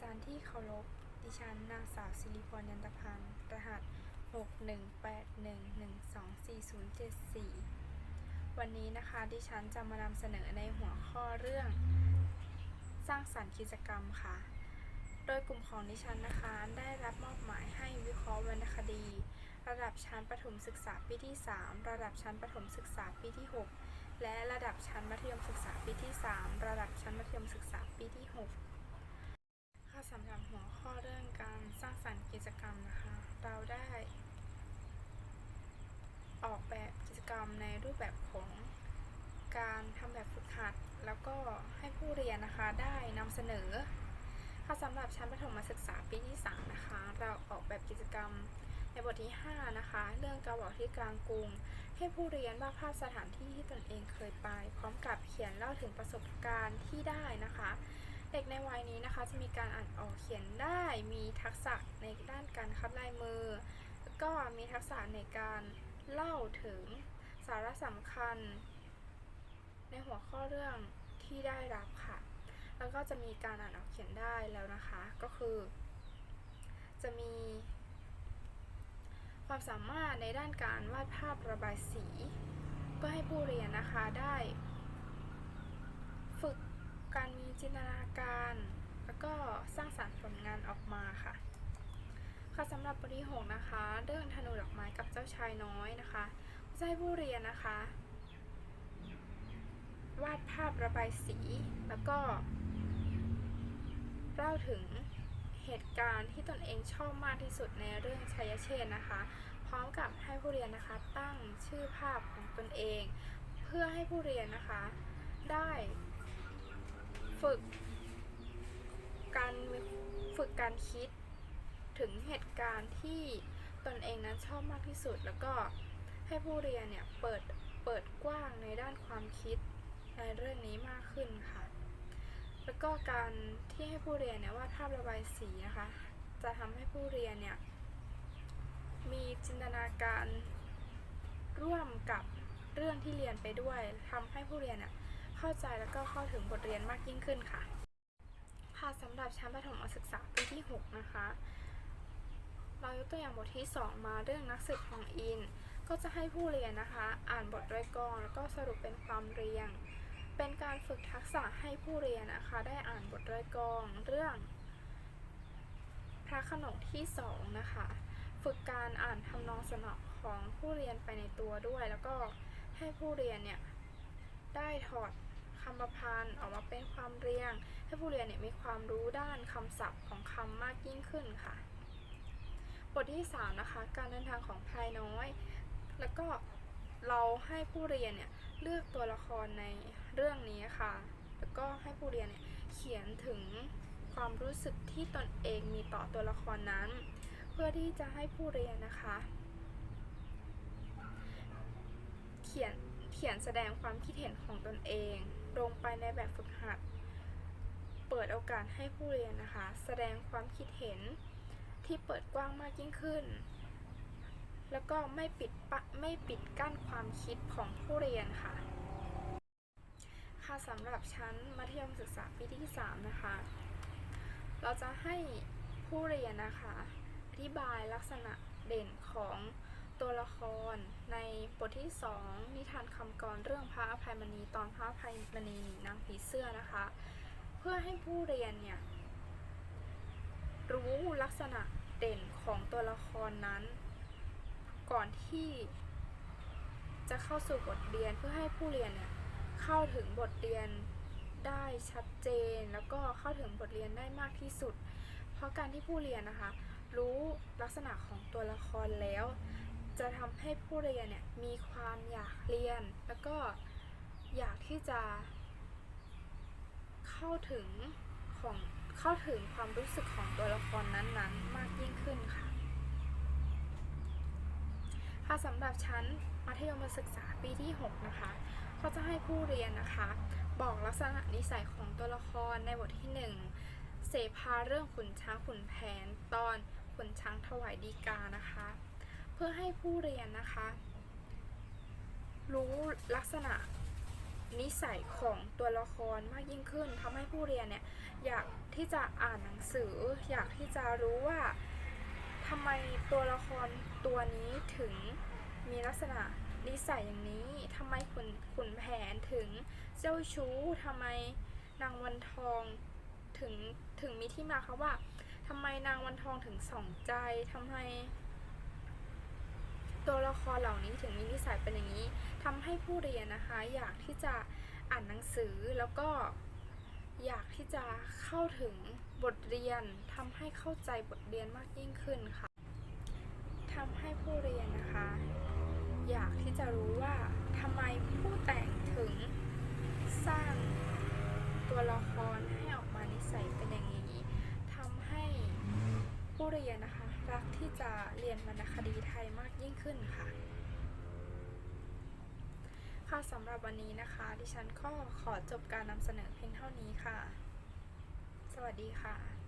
จารย์ที่เคารพ ดิฉันนางสาวสิริพรยันตพันธ์ รหัส 618112074 วันนี้นะคะดิฉันจะมานำเสนอในหัวข้อเรื่อง สร้างสรรค์กิจกรรมค่ะ โดยกลุ่มของดิฉันนะคะได้รับมอบหมายให้วิเคราะห์วรรณคดี ระดับชั้นประถมศึกษาปีที่ 3 ระดับชั้นประถมศึกษาปีที่ 6 และระดับชั้นมัธยมศึกษาปีที่ 3 ระดับชั้นมัธยมศึกษาปีที่ 6 สำหรับหัวข้อเรื่องการสร้างสรรค์กิจกรรมนะคะ เราได้ ออกแบบกิจกรรมในรูปแบบของการทำแบบฝึกหัด แล้วก็ให้ผู้เรียนนะคะได้นำเสนอค่ะสำหรับชั้นประถมศึกษาปีที่ 3 นะคะ เราออกแบบกิจกรรมในบทที่ 5 นะคะ เรื่องกระบอกที่กลางกรุง ให้ผู้เรียนวาดภาพสถานที่ที่ตนเองเคยไป พร้อมกับเขียนเล่าถึงประสบการณ์ที่ได้นะคะ เด็กในวัยนี้นะคะจะมีการอ่านออกเขียนได้ มีทักษะในด้านการคัดลายมือ ก็มีทักษะในการเล่าถึงสาระสำคัญ ในหัวข้อเรื่องที่ได้รับค่ะ แล้วก็จะมีการอ่านออกเขียนได้แล้วนะคะ ก็คือ จะมีความสามารถในด้านการวาดภาพระบายสีก็ให้ผู้เรียนนะคะได้ การมีจินตนาการ แล้วก็สร้างสรรค์ผลงานออกมาค่ะ ค่ะสำหรับบทที่6นะคะ เรื่องธนูดอกไม้กับเจ้าชายน้อยนะคะจะให้ผู้เรียนนะคะ วาดภาพระบายสีแล้วก็เล่าถึงเหตุการณ์ที่ตนเองชอบมากที่สุดในเรื่องชัยเชษนะคะ พร้อมกับให้ผู้เรียนนะคะตั้งชื่อภาพของตนเอง เพื่อให้ผู้เรียนนะคะ ได้ ฝึกการฝึกการคิดถึงเหตุการณ์ที่ตนเองนั้นชอบมากที่สุด แล้วก็ให้ผู้เรียนเนี่ยเปิดเปิดกว้างในด้านความคิดในเรื่องนี้มากขึ้นค่ะ แล้วก็การที่ให้ผู้เรียนเนี่ยวาดภาพระบายสีนะคะ จะทำให้ผู้เรียนเนี่ยมีจินตนาการร่วมกับเรื่องที่เรียนไปด้วยทำให้ผู้เรียนเนี่ย เข้าใจแล้วก็เข้าถึงบทเรียนมากยิ่งขึ้นค่ะ ค่ะสำหรับชั้นประถมศึกษาปีที่ 6 นะคะ เรายกตัวอย่างบทที่ 2 มาเรื่องนักสืบทองอิน ก็จะให้ผู้เรียนนะคะ อ่านบทด้วยกอง แล้วก็สรุปเป็นความเรียง เป็นการฝึกทักษะให้ผู้เรียนนะคะ ได้อ่านบทด้วยกองเรื่อง พระขนงที่ 2 นะคะ ฝึกการอ่านทำนองสนอของผู้เรียนไปในตัวด้วย แล้วก็ให้ผู้เรียนเนี่ยได้ถอด คำประพันธ์ออกมาเป็นความเรียง ให้ผู้เรียนเนี่ยมีความรู้ด้านคำศัพท์ของคำมากยิ่งขึ้นค่ะ บทที่ 3 นะคะ การเดินทางของพลายน้อย แล้วก็เราให้ผู้เรียนเนี่ยเลือกตัวละครในเรื่องนี้ค่ะ แล้วก็ให้ผู้เรียนเนี่ยเขียนถึงความรู้สึกที่ตนเองมีต่อตัวละครนั้น เพื่อที่จะให้ผู้เรียนนะคะ เขียนเขียนแสดงความคิดเห็นของตนเอง ลงไปในแบบฝึกหัด เปิดโอกาสให้ผู้เรียนนะคะ แสดงความคิดเห็นที่เปิดกว้างมากยิ่งขึ้น แล้วก็ไม่ปิดปะไม่ปิดกั้นความคิดของผู้เรียนค่ะ ค่ะสำหรับชั้นมัธยมศึกษาปีที่ 3 นะคะ เราจะให้ผู้เรียนนะคะ อธิบายลักษณะเด่นของ ตัวละครในบทที่ 2 นิทานคำกรเรื่องพระอภัยมณีตอนพระอภัยมณีนางผีเสื้อนะคะ เพื่อให้ผู้เรียนเนี่ยรู้ลักษณะเด่นของตัวละครนั้น ก่อนที่จะเข้าสู่บทเรียนเพื่อให้ผู้เรียนเนี่ยเข้าถึงบทเรียนได้ชัดเจน แล้วก็เข้าถึงบทเรียนได้มากที่สุด เพราะการที่ผู้เรียนนะคะ รู้ลักษณะของตัวละครแล้ว จะทำให้ผู้เรียนเนี่ยมีความอยากเรียน แล้วก็อยากที่จะ เข้าถึงของเข้าถึงความรู้สึกของตัวละครนั้นๆ มากยิ่งขึ้นค่ะ ค่ะสำหรับชั้นมัธยมศึกษาปีที่ 6 นะคะก็จะให้ผู้เรียนนะคะ บอกลักษณะนิสัยของตัวละครในบทที่ 1 เสพาเรื่องขุนช้างขุนแผนตอนขุนช้างถวายดีกานะคะ พื่อให้ผู้เรียนนะคะ รู้ลักษณะนิสัยของตัวละครมากยิ่งขึ้นทำให้ผู้เรียนเนี่ยอยากที่จะอ่านหนังสือ อยากที่จะรู้ว่าทำไมตัวละครตัวนี้ถึงมีลักษณะนิสัยอย่างนี้ทำไมขุนขุนแผนถึงเจ้าชู้ทำไมนางวันทองถึงถึงมีที่มาคะว่าทำไมนางวันทองถึงสองใจทำไม ตัวละครเหล่านี้ถึงมีนิสัยเป็นอย่างนี้ทำให้ผู้เรียนนะคะ อยากที่จะอ่านหนังสือแล้วก็อยากที่จะเข้าถึงบทเรียนทำให้เข้าใจบทเรียนมากยิ่งขึ้นค่ะทำให้ผู้เรียนนะคะ อยากที่จะรู้ว่าทำไมผู้แต่งถึงสร้างตัวละครให้ออกมานิสัยเป็นอย่างนี้ทำให้ผู้เรียนนะคะ รักที่จะเรียนวรรณคดีไทยมากยิ่งขึ้นค่ะ ค่ะสำหรับวันนี้นะคะ ดิฉันก็ขอจบการนำเสนอเพียงเท่านี้ค่ะ สวัสดีค่ะ